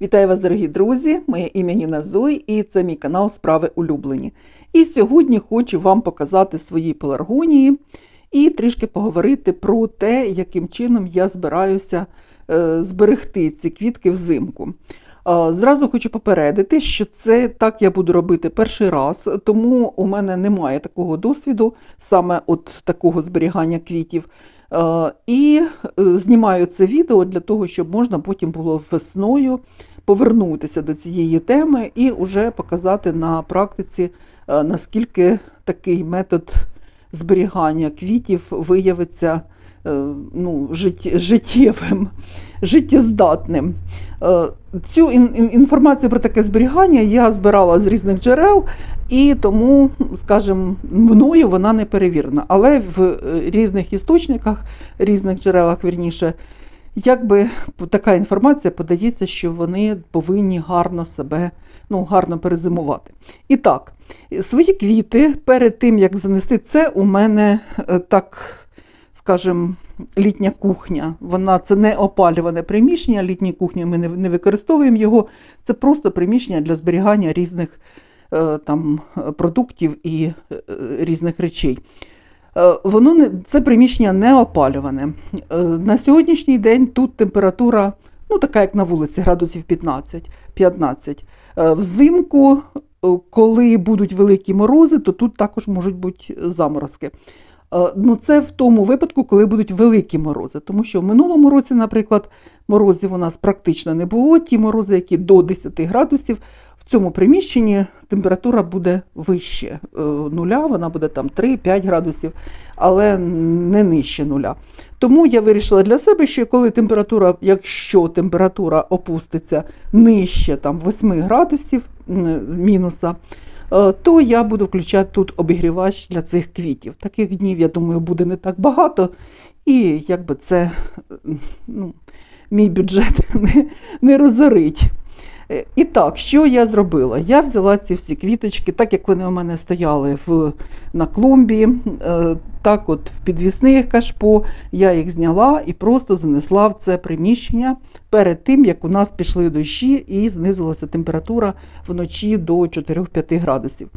Вітаю вас, дорогі друзі! Моє ім'я Ніна Зой і це мій канал Справи улюблені. І сьогодні хочу вам показати свої пеларгонії і трішки поговорити про те, яким чином я збираюся е, зберегти ці квітки взимку. Е, Зразу хочу попередити, що це так я буду робити перший раз, тому у мене немає такого досвіду, саме от такого зберігання квітів. Е, І е, знімаю це відео для того, щоб можна потім було весною повернутися до цієї теми і вже показати на практиці, е, наскільки такий метод зберігання квітів виявиться ну, життєвим, життєздатним. Е, Цю ін- ін- інформацію про таке зберігання я збирала з різних джерел, і тому, скажімо, мною вона не перевірена. Але в е, різних істочниках, різних джерелах, вірніше, якби така інформація подається, що вони повинні гарно себе ну, гарно перезимувати. І так, свої квіти перед тим, як занести це, у мене е, так, скажімо, літня кухня. Вона це не опалюване приміщення, літні кухні ми не, не використовуємо його. Це просто приміщення для зберігання різних е, там, продуктів і е, різних речей. Е, Воно не це приміщення не опалюване. На сьогоднішній день тут температура, ну така як на вулиці, градусів 15. 15. Е, Взимку, коли будуть великі морози, то тут також можуть бути заморозки. Е, Ну, це в тому випадку, коли будуть великі морози, тому що в минулому році, наприклад, морозів у нас практично не було. Ті морози, які до 10 градусів, в цьому приміщенні температура буде вище е, нуля, вона буде там 3-5 градусів, але не нижче нуля. Тому я вирішила для себе, що коли температура, якщо температура опуститься нижче там, 8 градусів мінуса, то я буду включати тут обігрівач для цих квітів. Таких днів, я думаю, буде не так багато, і якби це е, ну, мій бюджет не, не розорить. Е, І так, що я зробила? Я взяла ці всі квіточки, так як вони у мене стояли в, на клумбі, е, так от в підвісних кашпо, я їх зняла і просто занесла в це приміщення перед тим, як у нас пішли дощі і знизилася температура вночі до 4-5 градусів.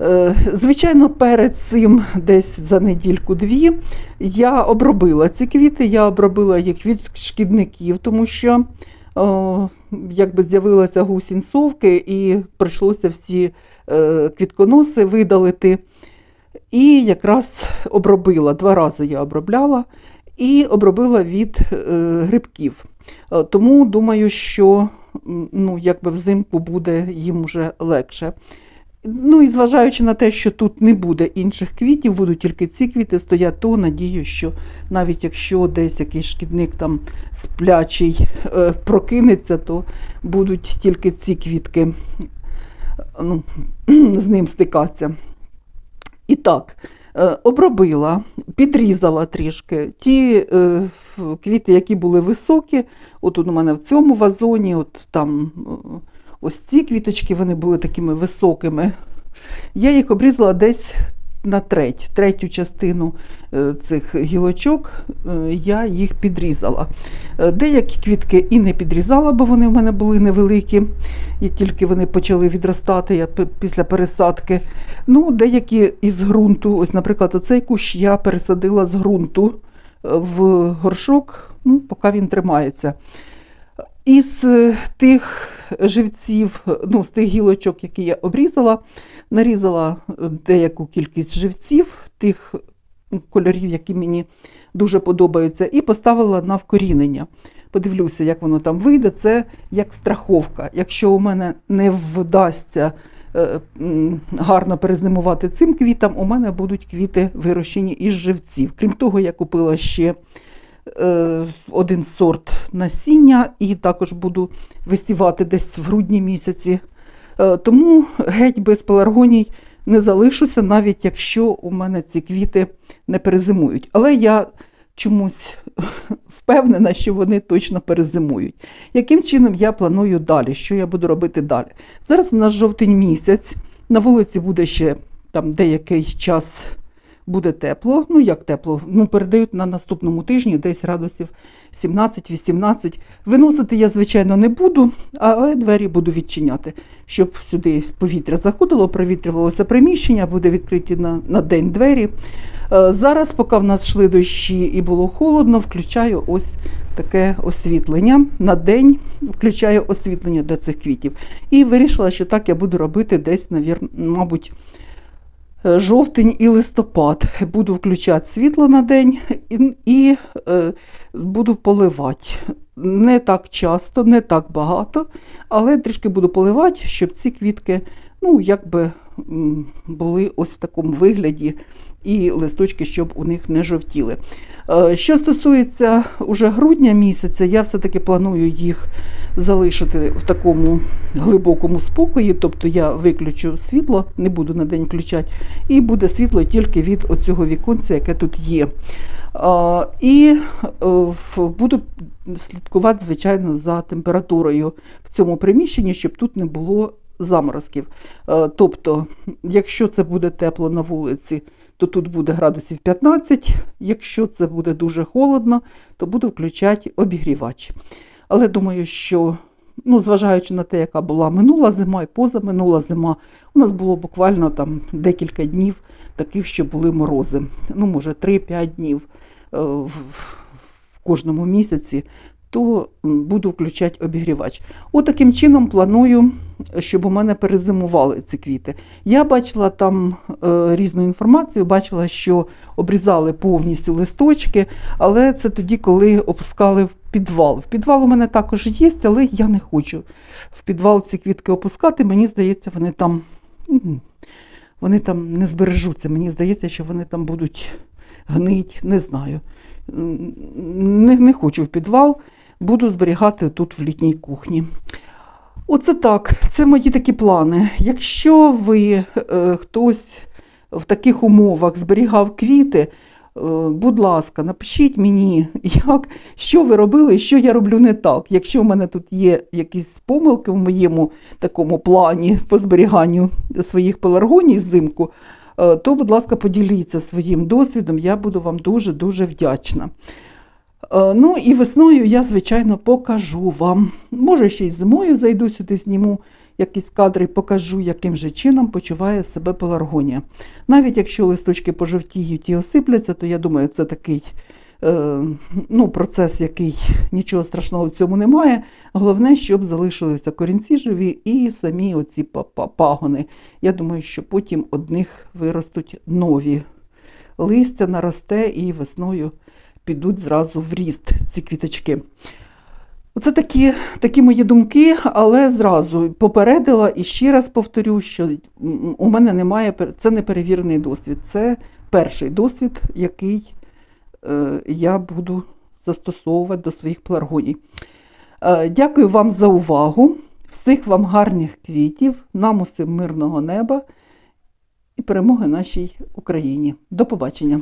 Е, Звичайно, перед цим, десь за недільку-дві, я обробила ці квіти, я обробила їх від шкідників, тому що о, якби з'явилася гусінь совки і прийшлося всі е, квітконоси видалити. І якраз обробила, два рази я обробляла і обробила від е, грибків. Е, Тому думаю, що ну, якби взимку буде їм вже легше. Ну і зважаючи на те, що тут не буде інших квітів, будуть тільки ці квіти стоять, то надію, що навіть якщо десь якийсь шкідник там сплячий е, прокинеться, то будуть тільки ці квітки ну, з ним стикатися. І так, е, обробила, підрізала трішки ті е, квіти, які були високі. От у мене в цьому вазоні, от там е, ось ці квіточки, вони були такими високими. Я їх обрізала десь на треть, третю частину е, цих гілочок е, я їх підрізала. Е, Деякі квітки і не підрізала, бо вони в мене були невеликі, і тільки вони почали відростати я після пересадки. Ну, деякі із ґрунту, ось, наприклад, оцей кущ я пересадила з ґрунту в горшок, ну, поки він тримається. Із е, тих живців, ну, з тих гілочок, які я обрізала, нарізала е, деяку кількість живців, тих кольорів, які мені дуже подобаються, і поставила на вкорінення. Подивлюся, як воно там вийде. Це як страховка. Якщо у мене не вдасться е, гарно перезимувати цим квітам, у мене будуть квіти вирощені із живців. Крім того, я купила ще е, один сорт насіння і також буду висівати десь в грудні місяці. Е, Тому геть без пеларгоній не залишуся, навіть якщо у мене ці квіти не перезимують. Але я чомусь впевнена, що вони точно перезимують. Яким чином я планую далі? Що я буду робити далі? Зараз у нас жовтень місяць, на вулиці буде ще там деякий час буде тепло. Ну як тепло? Ну, передають на наступному тижні десь градусів 17-18. Виносити я, звичайно, не буду, але двері буду відчиняти, щоб сюди повітря заходило, провітрювалося приміщення, буде відкриті на, на день двері. Е, Зараз, поки в нас йшли дощі і було холодно, включаю ось таке освітлення на день, включаю освітлення для цих квітів. І вирішила, що так я буду робити десь, мабуть, жовтень і листопад. Буду включати світло на день і, і е, буду поливати. Не так часто, не так багато, але трішки буду поливати, щоб ці квітки, ну, якби були ось в такому вигляді, і листочки, щоб у них не жовтіли. Е, Що стосується уже грудня місяця, я все-таки планую їх залишити в такому глибокому спокої, тобто я виключу світло, не буду на день включати, і буде світло тільки від оцього віконця, яке тут є. І е, буду слідкувати, звичайно, за температурою в цьому приміщенні, щоб тут не було заморозків. Е, Тобто, якщо це буде тепло на вулиці, то тут буде градусів 15. Якщо це буде дуже холодно, то буду включати обігрівач. Але думаю, що, ну, зважаючи на те, яка була минула зима і позаминула зима, у нас було буквально там декілька днів таких, що були морози. Ну, може, 3-5 днів е, в, в кожному місяці, то буду включати обігрівач. От таким чином планую, щоб у мене перезимували ці квіти. Я бачила там е, різну інформацію, бачила, що обрізали повністю листочки, але це тоді, коли опускали в підвал. В підвал у мене також є, але я не хочу в підвал ці квітки опускати. Мені здається, вони там, вони там не збережуться. Мені здається, що вони там будуть гнить, не знаю. Не, не хочу в підвал, буду зберігати тут в літній кухні. Оце так, це мої такі плани. Якщо ви е, хтось в таких умовах зберігав квіти, е, будь ласка, напишіть мені, як, що ви робили, що я роблю не так. Якщо в мене тут є якісь помилки в моєму такому плані по зберіганню своїх пеларгоній взимку, е, то, будь ласка, поділіться своїм досвідом, я буду вам дуже-дуже вдячна. Е, Ну і весною я, звичайно, покажу вам. Може, ще й зимою зайду сюди, зніму якісь кадри, покажу, яким же чином почуває себе пеларгонія. Навіть якщо листочки пожовтіють і осипляться, то я думаю, це такий е, ну, процес, який нічого страшного в цьому немає. Головне, щоб залишилися корінці живі і самі оці па- па- пагони. Я думаю, що потім одних виростуть нові. Листя наросте і весною підуть зразу в ріст ці квіточки. Оце такі, такі мої думки, але зразу попередила і ще раз повторю, що у мене немає, це не перевірений досвід. Це перший досвід, який е, я буду застосовувати до своїх пеларгоній. Е, дякую вам за увагу. Всіх вам гарних квітів, нам усім мирного неба і перемоги нашій Україні. До побачення!